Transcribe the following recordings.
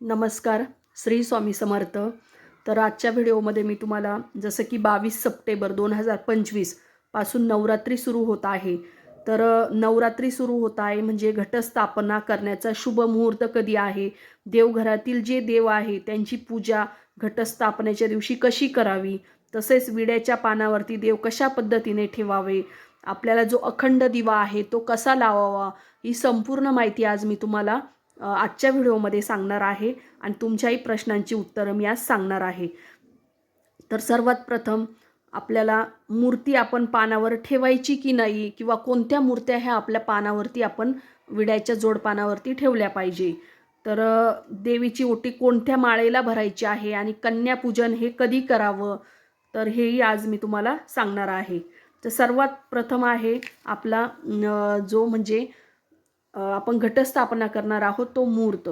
नमस्कार श्री स्वामी समर्थ. तर आजच्या व्हिडिओमध्ये मी तुम्हाला जसं की बावीस सप्टेंबर दोन हजार पंचवीसपासून नवरात्री सुरू होत आहे. तर नवरात्री सुरू होत आहे म्हणजे घटस्थापना करण्याचा शुभ मुहूर्त कधी आहे? देवघरातील जे देव आहे त्यांची पूजा घटस्थापनेच्या दिवशी कशी करावी? तसेच विड्याच्या पानावरती देव कशा पद्धतीने ठेवावे? आपल्याला जो अखंड दिवा आहे तो कसा लावावा? ही संपूर्ण माहिती आज मी तुम्हाला आजच्या व्हिडिओमध्ये सांगणार आहे आणि तुमच्याही प्रश्नांची उत्तरं मी आज सांगणार आहे. तर सर्वात प्रथम आपल्याला मूर्ती आपण पानावर ठेवायची की नाही किंवा कोणत्या मूर्त्या ह्या आपल्या पानावरती आपण विड्याच्या जोडपानावरती ठेवल्या पाहिजे? तर देवीची ओटी कोणत्या माळेला भरायची आहे आणि कन्यापूजन हे कधी करावं? तर हेही आज मी तुम्हाला सांगणार आहे. तर सर्वात प्रथम आहे आपला जो म्हणजे आपण घटस्थापना करणार आहोत तो मुहूर्त.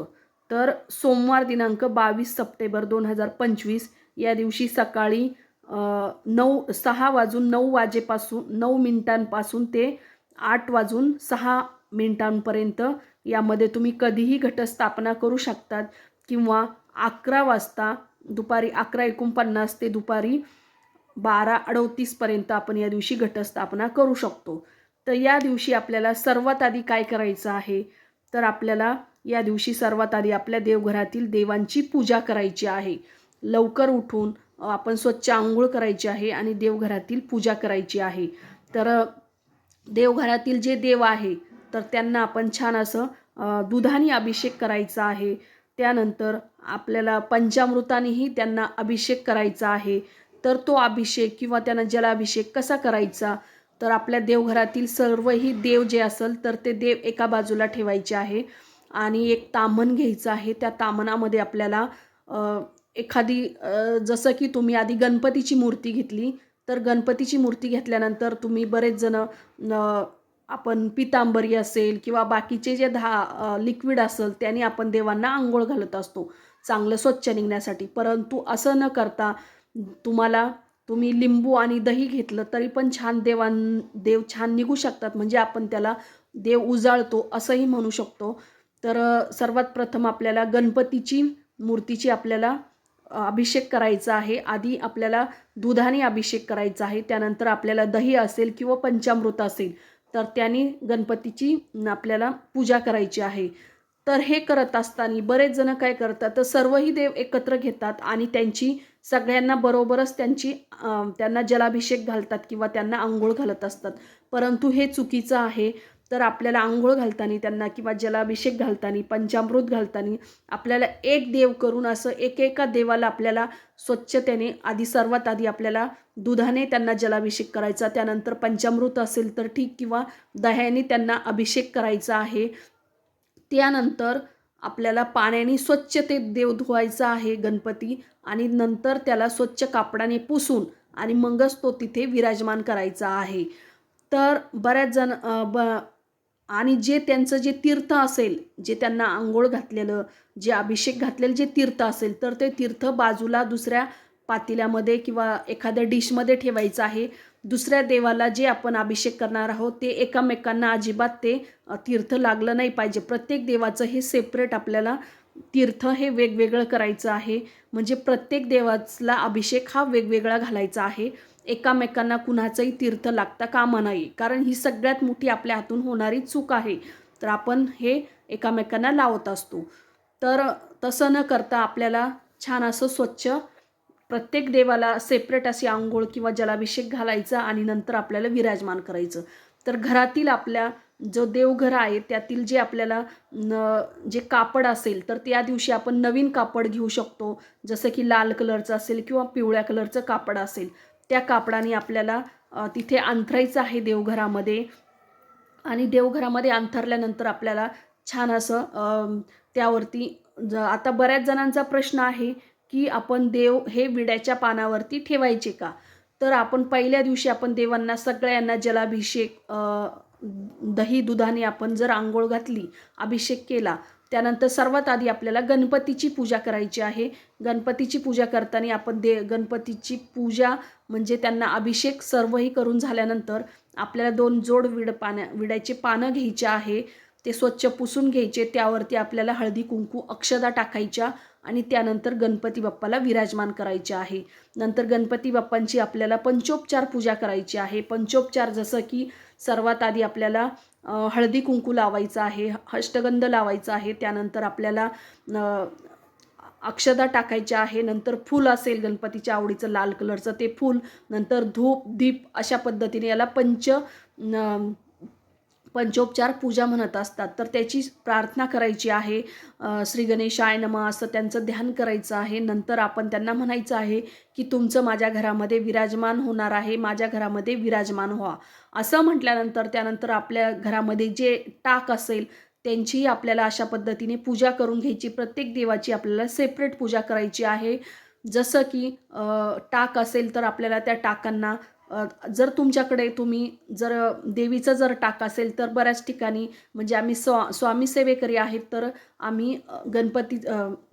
तर सोमवार दिनांक बावीस सप्टेंबर दोन हजार पंचवीस या दिवशी सकाळी नऊ सहा वाजून नऊ वाजेपासून नऊ मिनिटांपासून ते आठ वाजून सहा मिनिटांपर्यंत यामध्ये तुम्ही कधीही घटस्थापना करू शकतात किंवा अकरा वाजता दुपारी अकरा एकोणपन्नास ते दुपारी बारा अडतीसपर्यंत आपण या दिवशी घटस्थापना करू शकतो. तर या दिवशी आपल्याला सर्वात आधी काय करायचं आहे? तर आपल्याला या दिवशी सर्वात आधी आपल्या देवघरातील देवांची पूजा करायची आहे. लवकर उठून आपण स्वच्छ आंघोळ करायची आहे आणि देवघरातील पूजा करायची आहे. तर देवघरातील जे देव आहे तर त्यांना आपण छान असं दुधाने अभिषेक करायचा आहे. त्यानंतर आपल्याला पंचामृतानेही त्यांना अभिषेक करायचा आहे. तर तो अभिषेक किंवा त्यांना जलाभिषेक कसा करायचा? तर आपल्या देवघरातील सर्वही देव जे असेल तर ते देव एका बाजूला ठेवायचे आहे. आणि एक तामण घ्यायचं आहे. त्या तामणामध्ये आपल्याला एखादी जसं की तुम्ही आधी गणपतीची मूर्ती घेतली तर गणपतीची मूर्ती घेतल्यानंतर तुम्ही बरेच जणं आपण पितांबरी असेल किंवा बाकीचे जे दहा लिक्विड असेल त्याने आपण देवांना आंघोळ घालत असतो. चांगलं स्वच्छ निघण्यासाठी. परंतु असं न करता तुम्हाला तुम्ही लिंबू आणि दही घेतलं तरी पण छान देवां देव छान निघू शकतात. म्हणजे आपण त्याला देव उजाळतो असंही म्हणू शकतो. तर सर्वात प्रथम आपल्याला गणपतीची मूर्तीची आपल्याला अभिषेक करायचा आहे. आधी आपल्याला दुधाने अभिषेक करायचा आहे. त्यानंतर आपल्याला दही असेल किंवा पंचामृत असेल तर त्याने गणपतीची आपल्याला पूजा करायची आहे. तर हे करत असताना बरेच जण काय करतात तर सर्वही देव एकत्र घेतात आणि त्यांची सगळ्यांना बरोबरच त्यांची त्यांना जलाभिषेक घालतात किंवा त्यांना आंघोळ घालत असतात. परंतु हे चुकीचं आहे. तर आपल्याला आंघोळ घालताना त्यांना किंवा जलाभिषेक घालताना पंचामृत घालताना आपल्याला एक देव करून असं एकेका देवाला आपल्याला स्वच्छतेने आधी सर्वात आधी आपल्याला दुधाने त्यांना जलाभिषेक करायचा त्यानंतर पंचामृत असेल तर ठीक किंवा दह्याने त्यांना अभिषेक करायचा आहे. त्यानंतर आपल्याला पाण्याने स्वच्छ ते देव धुवायचा आहे गणपती आणि नंतर त्याला स्वच्छ कापडाने पुसून आणि मगच तो तिथे विराजमान करायचा आहे. तर बऱ्याच जण ब आणि जे त्यांचं जे तीर्थ असेल जे त्यांना आंघोळ घातलेलं जे अभिषेक घातलेलं जे तीर्थ असेल तर ते तीर्थ बाजूला दुसऱ्या पातेल्यामध्ये किंवा एखाद्या डिशमध्ये ठेवायचं आहे. दुसऱ्या देवाला जे आपण अभिषेक करणार आहोत ते एकामेकांना अजिबात ते तीर्थ लागलं नाही पाहिजे. प्रत्येक देवाचं हे सेपरेट आपल्याला तीर्थ हे वेगवेगळं करायचं आहे. म्हणजे प्रत्येक देवाला अभिषेक हा वेगवेगळा घालायचा आहे. एकामेकांना कुणाचंही तीर्थ लागता कामा नाही. कारण ही सगळ्यात मोठी आपल्या हातून होणारी चूक आहे. तर आपण हे एकामेकांना लावत असतो. तर तसं न करता आपल्याला छान असं स्वच्छ प्रत्येक देवाला सेपरेट अशी आंघोळ किंवा जलाभिषेक घालायचा आणि नंतर आपल्याला विराजमान करायचं. तर घरातील आपल्या जो देवघर आहे त्यातील जे आपल्याला न जे कापड असेल तर त्या दिवशी आपण नवीन कापड घेऊ शकतो. जसं की लाल कलरचं असेल किंवा पिवळ्या कलरचं कापड असेल त्या कापडाने आपल्याला तिथे अंथरायचं आहे देवघरामध्ये. आणि देवघरामध्ये अंथरल्यानंतर आपल्याला छान असं त्यावरती ज आता बऱ्याच जणांचा प्रश्न आहे की आपण देव हे विड्याच्या पानावरती ठेवायचे का? तर आपण पहिल्या दिवशी आपण देवांना सगळ्यांना जलाभिषेक दही दुधाने आपण जर आंघोळ घातली अभिषेक केला त्यानंतर सर्वात आधी आपल्याला गणपतीची पूजा करायची आहे. गणपतीची पूजा करताना आपण दे गणपतीची पूजा म्हणजे त्यांना अभिषेक सर्वही करून झाल्यानंतर आपल्याला दोन जोड विड पाण्या विड्याचे पानं घ्यायचे आहे. ते स्वच्छ पुसून घ्यायचे त्यावरती आपल्याला हळदी कुंकू अक्षदा टाकायच्या. आणि त्यानंतर गणपती बाप्पाला विराजमान करायचे आहे. नंतर गणपती बाप्पांची आपल्याला पंचोपचार पूजा करायची आहे. पंचोपचार जसं की सर्वात आधी आपल्याला हळदी कुंकू लावायचं आहे हष्टगंध लावायचा आहे. त्यानंतर आपल्याला अक्षदा टाकायच्या आहे. नंतर फूल असेल गणपतीच्या आवडीचं लाल कलरचं ते फूल. नंतर धूप दीप अशा पद्धतीने याला पंच न- पंचोपचार पूजा म्हणत असतात. तर त्याची प्रार्थना करायची आहे. श्री गणेशाय नमः असं त्यांचं ध्यान करायचं आहे. नंतर आपण त्यांना म्हणायचं आहे की तुमचं माझ्या घरामध्ये विराजमान होणार आहे. माझ्या घरामध्ये विराजमान व्हा. असं म्हटल्यानंतर त्यानंतर आपल्या घरामध्ये जे टाक असेल त्यांचीही आपल्याला अशा पद्धतीने पूजा करून घ्यायची. प्रत्येक देवाची आपल्याला सेपरेट पूजा करायची आहे. जसं की टाक असेल तर आपल्याला त्या टाकांना जर तुमच्याकडे तुम्ही जर देवीचं जर टाक असेल तर बऱ्याच ठिकाणी म्हणजे आम्ही स्वा स्वामी सेवेकरी आहेत तर आम्ही गणपती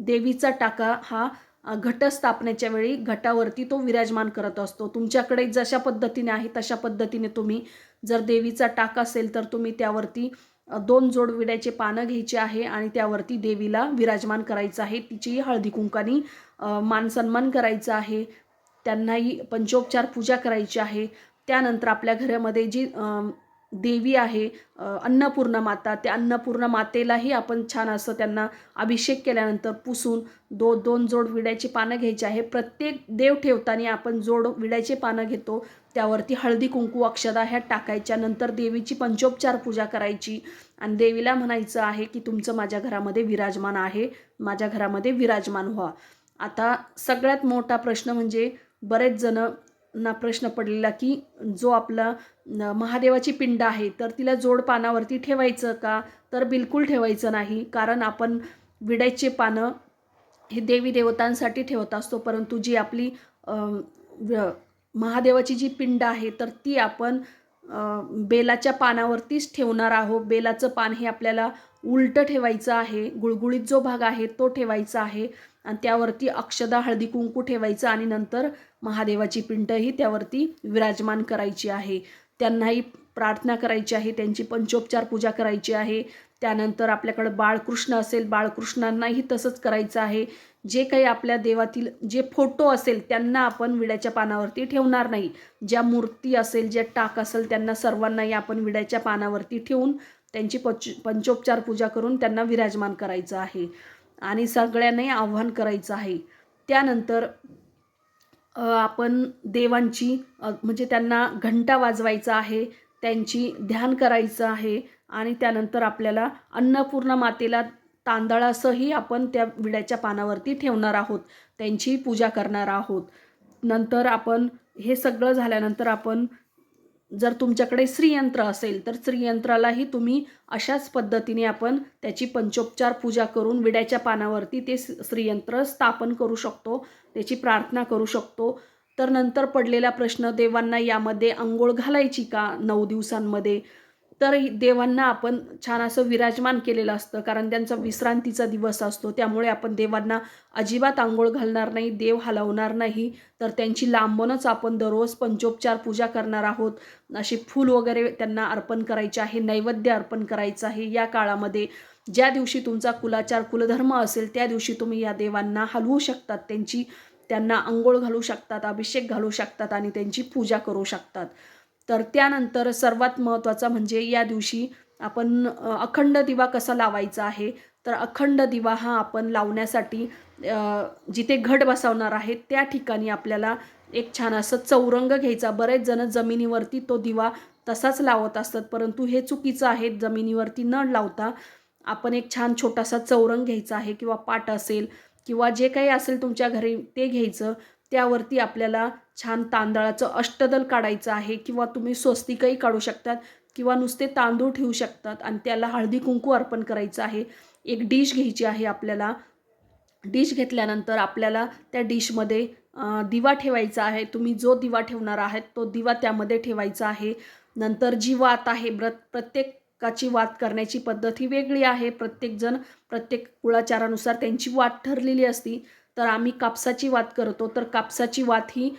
देवीचा टाका हा घटस्थापनेच्या वेळी घटावरती तो विराजमान करत असतो. तुमच्याकडे जशा पद्धतीने आहे तशा पद्धतीने तुम्ही जर देवीचा टाक असेल तर तुम्ही त्यावरती दोन जोड विड्याचे पानं घ्यायचे आहे आणि त्यावरती देवीला विराजमान करायचं आहे. तिची हळदी कुंकानी मान सन्मान करायचा आहे. त्यांनाही पंचोपचार पूजा करायची आहे. त्यानंतर आपल्या घरामध्ये जी देवी आहे अन्नपूर्णा माता त्या अन्नपूर्णा मातेलाही आपण छान असं त्यांना अभिषेक केल्यानंतर पुसून दो दोन जोड विड्याची पानं घ्यायची आहे. प्रत्येक देव ठेवताना आपण जोड विड्याचे पानं घेतो. त्यावरती हळदी कुंकू अक्षदा ह्या टाकायच्या. नंतर देवीची पंचोपचार पूजा करायची. आणि देवीला म्हणायचं आहे की तुमचं माझ्या घरामध्ये विराजमान आहे. माझ्या घरामध्ये विराजमान व्हा. आता सगळ्यात मोठा प्रश्न म्हणजे बरेच जण ना प्रश्न पडलेला की जो आपला महादेवाची पिंड आहे तर तिला जोड पानावरती ठेवायचं का? तर बिलकुल ठेवायचं नाही कारण आपण विड्याचे पानं हे देवी देवतांसाठी ठेवत असतो परंतु जी आपली महादेवाची जी पिंड आहे तर ती आपण बेलाच्या पानावरतीच ठेवणार आहोत. बेलाचं पान हे आपल्याला उलटं ठेवायचं आहे गुळगुळीत जो भाग आहे तो ठेवायचा आहे आणि त्यावरती अक्षदा हळदी कुंकू ठेवायचं आणि नंतर महादेवाची पिंडही त्यावरती विराजमान करायची आहे. त्यांनाही प्रार्थना करायची आहे त्यांची पंचोपचार पूजा करायची आहे. त्यानंतर आपल्याकडं बाळकृष्ण असेल बाळकृष्णांनाही तसंच करायचं आहे. जे काही आपल्या देवातील जे फोटो असेल त्यांना आपण विड्याच्या पानावरती ठेवणार नाही. ज्या मूर्ती असेल ज्या टाक असेल त्यांना सर्वांनाही आपण विड्याच्या पानावरती ठेवून त्यांची पच पंचोपचार पूजा करून त्यांना विराजमान करायचं आहे आणि सगळ्यांनाही आव्हान करायचं आहे. त्यानंतर आपण देवांची म्हणजे त्यांना घंटा वाजवायचा आहे त्यांची ध्यान करायचं आहे आणि त्यानंतर आपल्याला अन्नपूर्ण मातेला तांदळासही आपण त्या विड्याच्या पानावरती ठेवणार आहोत त्यांची पूजा करणार आहोत. नंतर आपण हे सगळं झाल्यानंतर आपण जर तुमच्याकडे श्रीयंत्र असेल तर श्रीयंत्रालाही तुम्ही अशाच पद्धतीने आपण त्याची पंचोपचार पूजा करून विड्याच्या पानावरती ते श्रीयंत्र स्थापन करू शकतो त्याची प्रार्थना करू शकतो. तर नंतर पडलेला प्रश्न देवांना यामध्ये आंघोळ घालायची का नऊ दिवसांमध्ये? तर देवांना आपण छान असं विराजमान केलेलं असतं कारण त्यांचा विश्रांतीचा दिवस असतो. त्यामुळे आपण देवांना अजिबात आंघोळ घालणार नाही देव हलवणार नाही. तर त्यांची लांबूनच आपण दररोज पंचोपचार पूजा करणार आहोत. अशी फूल वगैरे त्यांना अर्पण करायचे आहे नैवेद्य अर्पण करायचं आहे. या काळामध्ये ज्या दिवशी तुमचा कुलाचार कुलधर्म असेल त्या दिवशी तुम्ही या देवांना हलवू शकतात. त्यांची त्यांना आंघोळ घालू शकतात अभिषेक घालू शकतात आणि त्यांची पूजा करू शकतात. तर त्यानंतर सर्वात महत्त्वाचा म्हणजे या दिवशी आपण अखंड दिवा कसा लावायचा आहे? तर अखंड दिवा हा आपण लावण्यासाठी जिथे घट बसवणार आहे त्या ठिकाणी आपल्याला एक छान असं चौरंग घ्यायचा. बरेच जण जमिनीवरती तो दिवा तसाच लावत असतात परंतु हे चुकीचं आहे. जमिनीवरती न लावता आपण एक छान छोटासा चौरंग घ्यायचा आहे किंवा पाट असेल किंवा जे काही असेल तुमच्या घरी ते घ्यायचं. त्यावरती आपल्याला छान तांदळाचं अष्टदल काढायचं आहे किंवा तुम्ही स्वस्तिकही काढू शकतात किंवा नुसते तांदूळ ठेवू शकतात आणि त्याला हळदी कुंकू अर्पण करायचं आहे. एक डिश घ्यायची आहे आपल्याला. डिश घेतल्यानंतर आपल्याला त्या डिशमध्ये दिवा ठेवायचा आहे. तुम्ही जो दिवा ठेवणार आहात तो दिवा त्यामध्ये ठेवायचा आहे. नंतर जी वात आहे व्रत प्रत्येकाची वात करण्याची पद्धत ही वेगळी आहे. प्रत्येकजण प्रत्येक कुळाचारानुसार त्यांची वात ठरलेली असती. तर आम्ही कापसाची वात करतो. तर कापसाची वात ही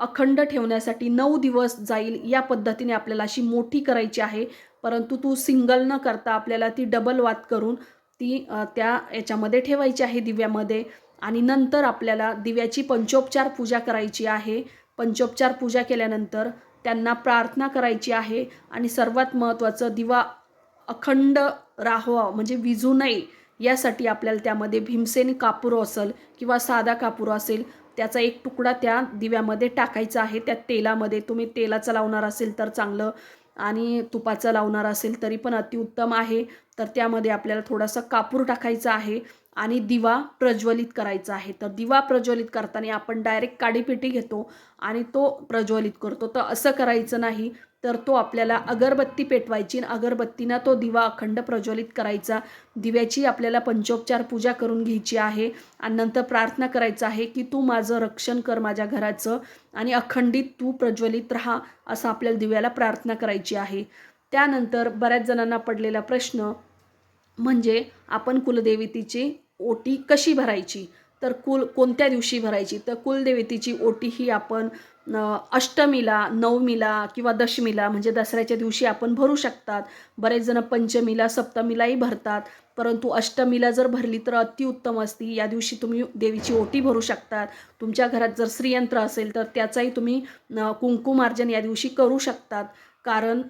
अखंड ठेवण्यासाठी नऊ दिवस जाईल या पद्धतीने आपल्याला अशी मोठी करायची आहे. परंतु तू सिंगल न करता आपल्याला ती डबल वात करून ती त्या याच्यामध्ये ठेवायची आहे दिव्यामध्ये. आणि नंतर आपल्याला दिव्याची पंचोपचार पूजा करायची आहे. पंचोपचार पूजा केल्यानंतर त्यांना प्रार्थना करायची आहे. आणि सर्वात महत्त्वाचं दिवा अखंड राहावा म्हणजे विजू नये. यासाठी आपल्याला त्यामध्ये भीमसेन कापूर असेल किंवा साधा कापूर असेल त्याचा एक तुकडा त्या दिव्यामध्ये टाकायचा आहे. त्या तेलामध्ये तुम्ही तेलाचं लावणार असेल तर चांगलं आणि तुपाचं लावणार असेल तरी पण अतिउत्तम आहे. तर त्यामध्ये आपल्याला थोडासा कापूर टाकायचा आहे आणि दिवा प्रज्वलित करायचा आहे. तर दिवा प्रज्वलित करताना आपण डायरेक्ट काडीपेटी घेतो आणि तो प्रज्वलित करतो. तर असं करायचं नाही. तर तो आपल्याला अगरबत्ती पेटवायची आणि अगरबत्तीनं तो दिवा अखंड प्रज्वलित करायचा. दिव्याची आपल्याला पंचोपचार पूजा करून घ्यायची आहे. आणि नंतर प्रार्थना करायचं आहे की तू माझं रक्षण कर माझ्या घराचं आणि अखंडित तू प्रज्वलित राहा असं आपल्याला दिव्याला प्रार्थना करायची आहे. त्यानंतर बऱ्याच जणांना पडलेला प्रश्न म्हणजे आपण कुलदेवतेची ओटी कशी भरायची? तर कुल कोणत्या दिवशी भरायची? तर कुलदेवतेची ओटी ही आपण अष्टमीला नवमीला किंवा दशमीला म्हणजे दसऱ्याच्या दिवशी आपण भरू शकतात. बरेच जण पंचमीला सप्तमीलाही भरतात. परंतु अष्टमीला जर भरली तर अतिउत्तम असती. या दिवशी तुम्ही देवीची ओटी भरू शकतात. तुमच्या घरात जर श्रीयंत्र असेल तर त्याचाही तुम्ही कुंकुमार्जन या दिवशी करू शकतात. कारण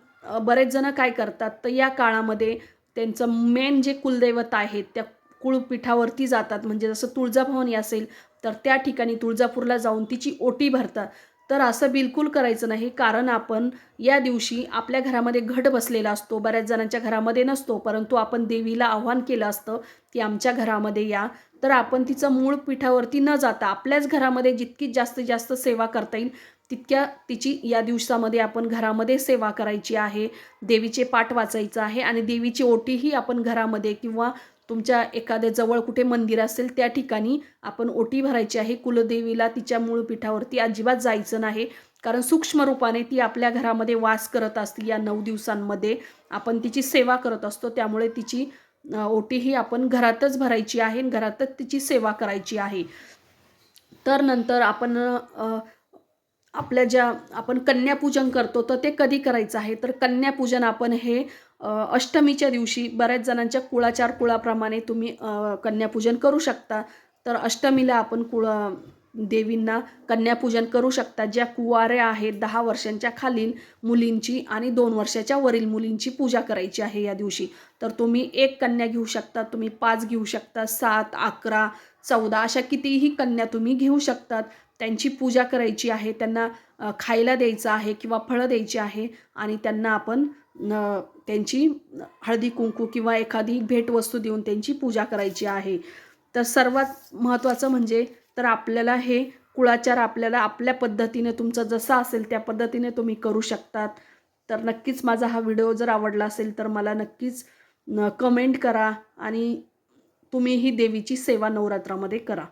बरेच जण काय करतात तर या काळामध्ये त्यांचं मेन जे कुलदैवत आहेत त्या कुळपीठावरती जातात. म्हणजे जसं तुळजाभवानी असेल तर त्या ठिकाणी तुळजापूरला जाऊन तिची ओटी भरतात. तर असं बिलकुल करायचं नाही. कारण आपण या दिवशी आपल्या घरामध्ये घट बसलेला असतो. बऱ्याच जणांच्या घरामध्ये नसतो. परंतु आपण देवीला आव्हान केलं असतं की आमच्या घरामध्ये या. तर आपण तिचं मूळ पीठावरती न जाता आपल्याच घरामध्ये जितकी जास्तीत जास्त सेवा करता येईल तितक्या तिची या दिवसामध्ये आपण घरामध्ये सेवा करायची आहे. देवीचे पाठ वाचायचं आहे आणि देवीची ओटीही आपण घरामध्ये किंवा तुमच्या एखाद्या जवळ कुठे मंदिर असेल त्या ठिकाणी आपण ओटी भरायची आहे. कुलदेवीला तिच्या मूळ पीठावरती अजिबात जायचं नाही. कारण सूक्ष्म रूपाने ती आपल्या घरामध्ये वास करत असते. या नऊ दिवसांमध्ये आपण तिची सेवा करत असतो. त्यामुळे तिची ओटी ही आपण घरातच भरायची आहे आणि घरातच तिची सेवा करायची आहे. तर नंतर आपण आपल्या ज्या आपण कन्यापूजन करतो तर ते कधी करायचं आहे? तर कन्यापूजन आपण हे अष्टमीच्या दिवशी बऱ्याच जणांच्या कुळाचार कुळाप्रमाणे तुम्ही कन्यापूजन करू शकता. तर अष्टमीला आपण कुळ देवींना कन्यापूजन करू शकता. ज्या कुवाऱ्या आहेत दहा वर्षांच्या खालील मुलींची आणि दोन वर्षाच्या वरील मुलींची पूजा करायची आहे या दिवशी. तर तुम्ही एक कन्या घेऊ शकता तुम्ही पाच घेऊ शकता सात अकरा चौदा अशा कितीही कन्या तुम्ही घेऊ शकतात. त्यांची पूजा करायची आहे त्यांना खायला द्यायचं आहे किंवा फळं द्यायची आहे आणि त्यांना आपण न, त्यांची हळदी कुंकू किंवा एखादी भेटवस्तू देऊन त्यांची पूजा करायची आहे. तर सर्वात महत्त्वाचं म्हणजे तर आपल्याला हे कुळाचार आपल्याला आपल्या पद्धतीने तुमचं जसं असेल त्या पद्धतीने तुम्ही करू शकतात. तर नक्कीच माझा हा व्हिडिओ जर आवडला असेल तर मला नक्कीच न कमेंट करा आणि तुम्हीही देवीची सेवा नवरात्रामध्ये करा.